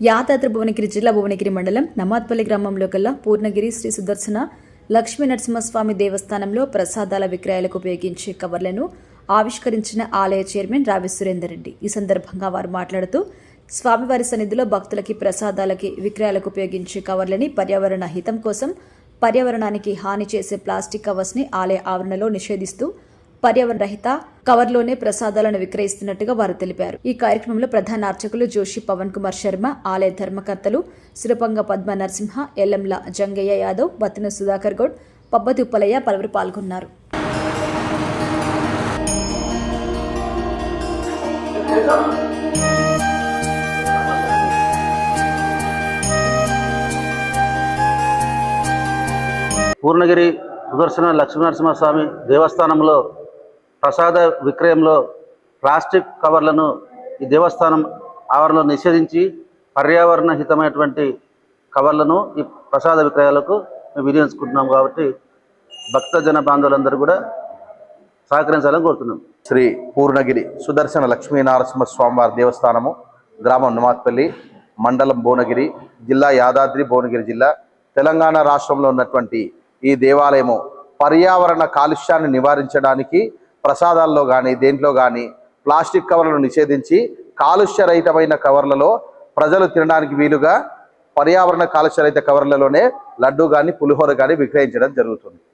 యాదాద్రి భువనగిరి జిల్లా భువనగిరి మండలం నమాత్పల్లి గ్రామంలో గల పూర్ణగిరి శ్రీ సుదర్శన లక్ష్మీ నరసింహస్వామి దేవస్థానంలో ప్రసాదాల విక్రయాలకు ఉపయోగించే కవర్లను ఆవిష్కరించిన ఆలయ చైర్మన్ రావి సురేందర్ రెడ్డి. ఈ సందర్భంగా వారు మాట్లాడుతూ స్వామివారి సన్నిధిలో భక్తులకి ప్రసాదాలకి విక్రయాలకు ఉపయోగించే కవర్లని పర్యావరణ హితం కోసం పర్యావరణానికి హాని చేసే ప్లాస్టిక్ కవర్స్ని ఆలయ ఆవరణలో నిషేధిస్తూ పర్యావరణ రహిత కవర్లోనే ప్రసాదాలను విక్రయిస్తున్నట్టుగా వారు తెలిపారు. ఈ కార్యక్రమంలో ప్రధాన అర్చకులు జోషి పవన్ కుమార్ శర్మ ఆలయ ధర్మకర్తలు సురపంగ పద్మ నరసింహ ఎల్లంల జంగయ్య యాదవ్ బత్తిన సుధాకర్ గౌడ్ పబ్బతి ఉప్పలయ్య పలువురు పాల్గొన్నారు. పూర్ణగిరి సుదర్శన లక్ష్మీనరసింహస్వామి దేవస్థానంలో ప్రసాద విక్రయంలో ప్లాస్టిక్ కవర్లను ఈ దేవస్థానం ఆవరణలో నిషేధించి పర్యావరణ హితమైనటువంటి కవర్లను ఈ ప్రసాద విక్రయాలకు మేము వినియోగించుకుంటున్నాం కాబట్టి భక్తజన బాంధవులందరూ కూడా సహకరించాలని కోరుతున్నాం. శ్రీ పూర్ణగిరి సుదర్శన లక్ష్మీనరసింహ స్వామివారి దేవస్థానము గ్రామం నుమాత్పల్లి మండలం భువనగిరి జిల్లా యాదాద్రి భువనగిరి జిల్లా తెలంగాణ రాష్ట్రంలో ఉన్నటువంటి ఈ దేవాలయము పర్యావరణ కాలుష్యాన్ని నివారించడానికి ప్రసాదాల్లో కానీ దేంట్లో కానీ ప్లాస్టిక్ కవర్లను నిషేధించి కాలుష్యరహితమైన కవర్లలో ప్రజలు తినడానికి వీలుగా పర్యావరణ కాలుష్యరహిత కవర్లలోనే లడ్డు కానీ పులిహోర కానీ విక్రయించడం జరుగుతుంది.